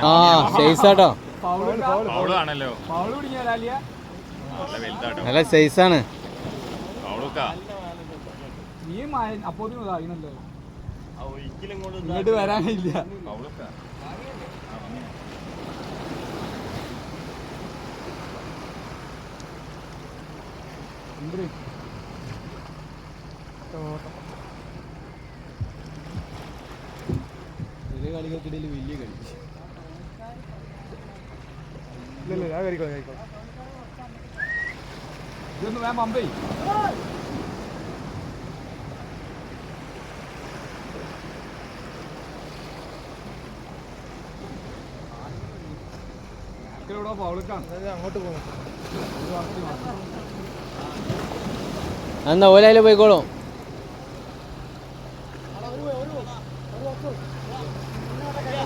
ആ സൈസാട്ടോ. നല്ല വലുതാട്ടോ. നല്ല സൈസാണ്. വരാനില്ല. കളികൾക്കിടയിൽ വലിയ കളി. ഇല്ലല്ല ഞാൻ കഴിക്കോ കഴിക്കോ ഇതൊന്ന് വേഗം പമ്പേ ഇവിടെ പൗളിക്കാണ്. അങ്ങോട്ട് പോകും എന്നാ ഓലയിൽ പോയിക്കോളും അല്ലേ കല്ല് നോക്കിയാ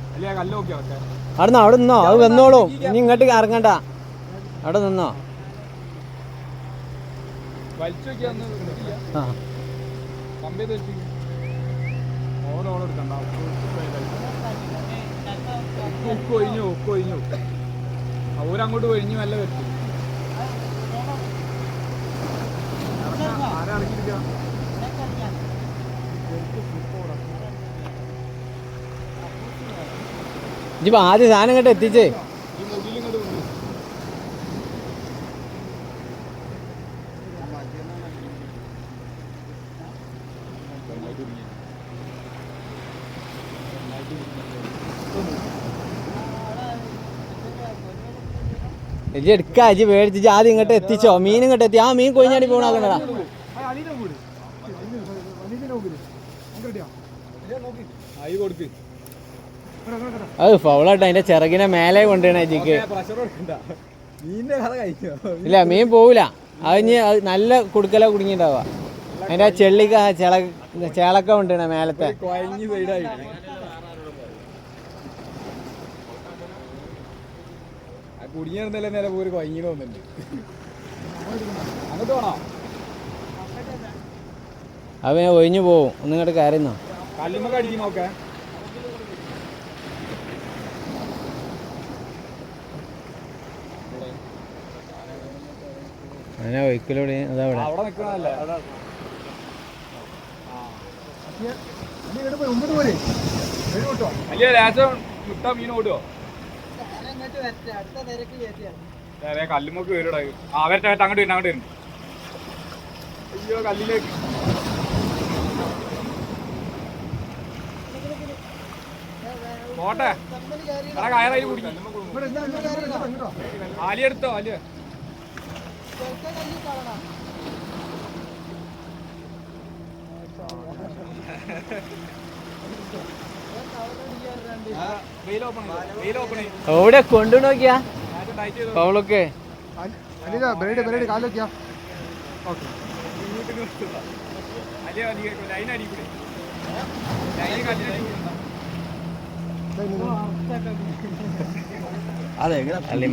ഒക്കെ അവിടെ നിന്നോ അവിടെ നിന്നോ? അത് വന്നോളൂ. ഇനി ഇങ്ങോട്ട് ഇറങ്ങണ്ട. അവിടെ നിന്നോ. ആ. ഒഴിഞ്ഞു ഉപ്പ് ഒഴിഞ്ഞു. അവരങ്ങോട്ട് ഒഴിഞ്ഞു നല്ല വെച്ചു ഇജിപ്പോ ആദ്യം സാധനം കേട്ട് എത്തിച്ചേ. ഈ മുടിയിൽ ഇങ്ങോട്ട് കൊണ്ടു ഇജി എടുക്ക ഇജി മേടിച്ച് ഇജ്ജ് ആദ്യം ഇങ്ങോട്ട് എത്തിച്ചോ. മീൻ ഇങ്ങോട്ട് എത്തി. ആ മീൻ കൊഴിഞ്ഞാടി പോണാക്കണ്ടടാ ആയി കൊടുക്ക്. അത് ഫൗളാട്ടോ അതിന്റെ ചിറകിനെ മേലെ കൊണ്ടുവരണ ജിക്ക്. ഇല്ല മീൻ പോവില്ല അത് ഇനി അത് നല്ല കുടുക്കല കുടുങ്ങിണ്ടാവുക അതിന്റെ ആ ചെള്ളിക്ക ആ ചെള ചേളക്ക കൊണ്ടുവരണ മേലത്തെ. അവ കുടുങ്ങിയിരുന്നല്ലേ നേരെ തോന്നുന്നുണ്ട് അങ്ങോട്ട് അവൻ ഒഴിഞ്ഞു പോവും. ഒന്നിങ്ങോട്ട് കയറുന്നോ കല്ലുമ്മ നോക്കെ അങ്ങനെ ഒഴിക്കലൂടെ അതാ ഇവിടെ. അവിടെ നിക്കണല്ലേ അല്ലേ മീൻ ഓടുവോ? വരൂടാ ആ വരട്ടെ വരട്ടെ അങ്ങോട്ട് വരും അങ്ങോട്ട് വരും അയ്യോ കല്ലിലേക്ക്. പോട്ടെ. കയറായി കുടിക്കും ആലിയെടുത്തോ ആലിയ. എവിടെ കൊണ്ടു നോക്കിയാ? അതെ അല്ലെ ഫൗളൊക്കെ ബ്രേഡ് ബ്രേഡ് കാലൊക്കെയാ ഓക്കെ അലിയ അലിയ